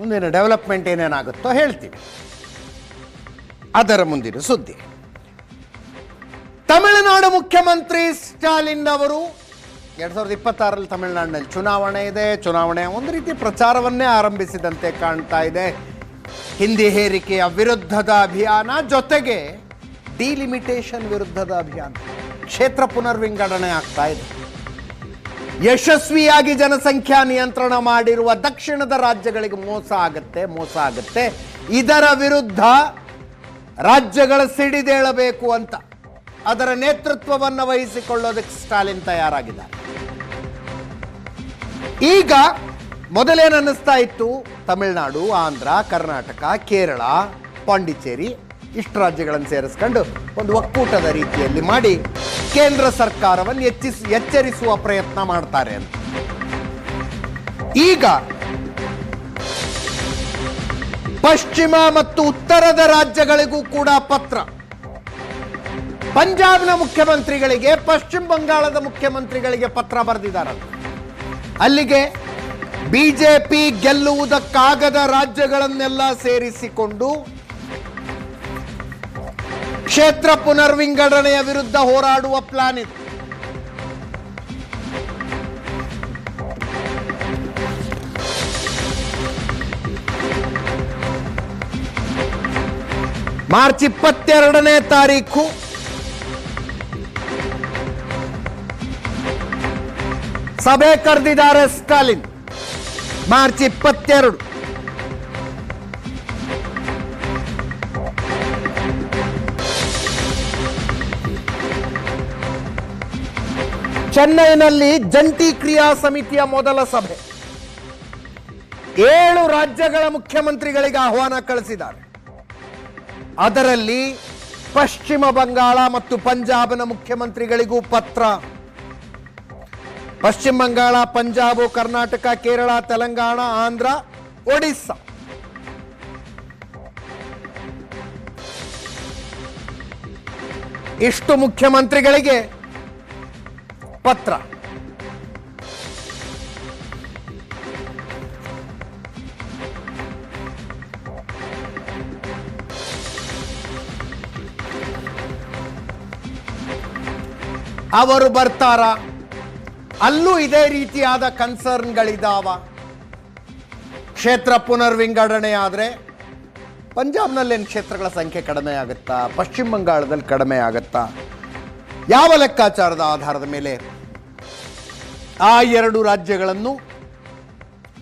ಮುಂದಿನ ಡೆವಲಪ್ಮೆಂಟ್ ಏನೇನಾಗುತ್ತೋ ಹೇಳ್ತೀವಿ. ಅದರ ಮುಂದಿನ ಸುದ್ದಿ. ತಮಿಳುನಾಡು ಮುಖ್ಯಮಂತ್ರಿ ಸ್ಟಾಲಿನ್ ಅವರು, ಎರಡ್ ಸಾವಿರದ ಇಪ್ಪತ್ತಾರಲ್ಲಿ ತಮಿಳುನಾಡಿನಲ್ಲಿ ಚುನಾವಣೆ ಇದೆ. ಚುನಾವಣೆ ಒಂದು ರೀತಿ ಪ್ರಚಾರವನ್ನೇ ಆರಂಭಿಸಿದಂತೆ ಕಾಣ್ತಾ ಇದೆ. ಹಿಂದಿ ಹೇರಿಕೆಯ ವಿರುದ್ಧದ ಅಭಿಯಾನ ಜೊತೆಗೆ ಡಿಲಿಮಿಟೇಷನ್ ವಿರುದ್ಧದ ಅಭಿಯಾನ. ಕ್ಷೇತ್ರ ಪುನರ್ವಿಂಗಡಣೆ ಆಗ್ತಾ ಇದೆ. ಯಶಸ್ವಿಯಾಗಿ ಜನಸಂಖ್ಯಾ ನಿಯಂತ್ರಣ ಮಾಡಿರುವ ದಕ್ಷಿಣದ ರಾಜ್ಯಗಳಿಗೆ ಮೋಸ ಆಗುತ್ತೆ ಮೋಸ ಆಗುತ್ತೆ. ಇದರ ವಿರುದ್ಧ ರಾಜ್ಯಗಳ ಸಿಡಿದೇಳಬೇಕು ಅಂತ ಅದರ ನೇತೃತ್ವವನ್ನು ವಹಿಸಿಕೊಳ್ಳೋದಕ್ಕೆ ಸ್ಟಾಲಿನ್ ತಯಾರಾಗಿದ್ದಾರೆ. ಈಗ ಮೊದಲೇನು ಅನ್ನಿಸ್ತಾ ಇತ್ತು? ತಮಿಳುನಾಡು, ಆಂಧ್ರ, ಕರ್ನಾಟಕ, ಕೇರಳ, ಪಾಂಡಿಚೇರಿ ಇಷ್ಟು ರಾಜ್ಯಗಳನ್ನು ಸೇರಿಸ್ಕೊಂಡು ಒಂದು ಒಕ್ಕೂಟದ ರೀತಿಯಲ್ಲಿ ಮಾಡಿ ಕೇಂದ್ರ ಸರ್ಕಾರವನ್ನು ಎಚ್ಚಿಸ್ ಎಚ್ಚರಿಸುವ ಪ್ರಯತ್ನ ಮಾಡ್ತಾರೆ ಅಂತ. ಈಗ ಪಶ್ಚಿಮ ಮತ್ತು ಉತ್ತರದ ರಾಜ್ಯಗಳಿಗೂ ಕೂಡ ಪತ್ರ. ಪಂಜಾಬ್ನ ಮುಖ್ಯಮಂತ್ರಿಗಳಿಗೆ, ಪಶ್ಚಿಮ ಬಂಗಾಳದ ಮುಖ್ಯಮಂತ್ರಿಗಳಿಗೆ ಪತ್ರ ಬರೆದಿದ್ದಾರೆ. ಅಲ್ಲಿಗೆ ಬಿಜೆಪಿ ಗೆಲ್ಲುವುದಕ್ಕಾಗದ ರಾಜ್ಯಗಳನ್ನೆಲ್ಲ ಸೇರಿಸಿಕೊಂಡು ಕ್ಷೇತ್ರ ಪುನರ್ವಿಂಗಡಣೆಯ ವಿರುದ್ಧ ಹೋರಾಡುವ ಪ್ಲಾನ್ ಇದೆ. ಮಾರ್ಚ್ ಇಪ್ಪತ್ತೆರಡನೇ ತಾರೀಕು ಸಭೆ ಕರೆದಿದ್ದಾರೆ ಸ್ಟಾಲಿನ್. ಮಾರ್ಚ್ ಇಪ್ಪತ್ತೆರಡು. ಚೆನ್ನೈನಲ್ಲಿ ಜಂಟಿ ಕ್ರಿಯಾ ಸಮಿತಿಯ ಮೊದಲ ಸಭೆ. ಏಳು ರಾಜ್ಯಗಳ ಮುಖ್ಯಮಂತ್ರಿಗಳಿಗೆ ಆಹ್ವಾನ ಕಳಿಸಿದ್ದಾರೆ. ಅದರಲ್ಲಿ ಪಶ್ಚಿಮ ಬಂಗಾಳ ಮತ್ತು ಪಂಜಾಬ್ನ ಮುಖ್ಯಮಂತ್ರಿಗಳಿಗೂ ಪತ್ರ. ಪಶ್ಚಿಮ ಬಂಗಾಳ, ಪಂಜಾಬ್, ಕರ್ನಾಟಕ, ಕೇರಳ, ತೆಲಂಗಾಣ, ಆಂಧ್ರ, ಒಡಿಸ್ಸಾ. ಇಷ್ಟು ಮುಖ್ಯಮಂತ್ರಿಗಳಿಗೆ ಪತ್ರ. ಅವರು ಬರ್ತಾರ? ಅಲ್ಲೂ ಇದೇ ರೀತಿಯಾದ ಕನ್ಸರ್ನ್ಗಳಿದಾವ. ಕ್ಷೇತ್ರ ಪುನರ್ವಿಂಗಡಣೆ ಆದರೆ ಪಂಜಾಬ್ನಲ್ಲೇನು ಕ್ಷೇತ್ರಗಳ ಸಂಖ್ಯೆ ಕಡಿಮೆ ಆಗುತ್ತಾ ಪಶ್ಚಿಮ ಬಂಗಾಳದಲ್ಲಿ ಕಡಿಮೆ ಆಗುತ್ತಾ ಯಾವ ಲೆಕ್ಕಾಚಾರದ ಆಧಾರದ ಮೇಲೆ ಆ ಎರಡು ರಾಜ್ಯಗಳನ್ನು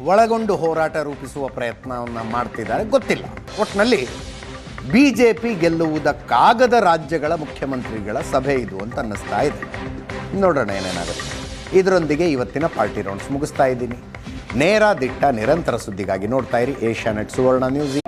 ಒಳಗೊಂಡು ಹೋರಾಟ ರೂಪಿಸುವ ಪ್ರಯತ್ನವನ್ನು ಮಾಡ್ತಿದ್ದಾರೆ? ಗೊತ್ತಿಲ್ಲ. ಒಟ್ಟಿನಲ್ಲಿ ಬಿ ಜೆ ಪಿ ಗೆಲ್ಲುವುದಕ್ಕಾಗದ ರಾಜ್ಯಗಳ ಮುಖ್ಯಮಂತ್ರಿಗಳ ಸಭೆ ಇದು ಅಂತ ಅನ್ನಿಸ್ತಾ ಇದೆ. ನೋಡೋಣ ಏನೇನಾಗುತ್ತೆ. ಇದರೊಂದಿಗೆ ಇವತ್ತಿನ ಪಾರ್ಟಿ ರೌಂಡ್ಸ್ ಮುಗಿಸ್ತಾ ಇದ್ದೀನಿ. ನೇರ ದಿಟ್ಟ ನಿರಂತರ ಸುದ್ದಿಗಾಗಿ ನೋಡ್ತಾ ಇರಿ. Asianet Suvarna news.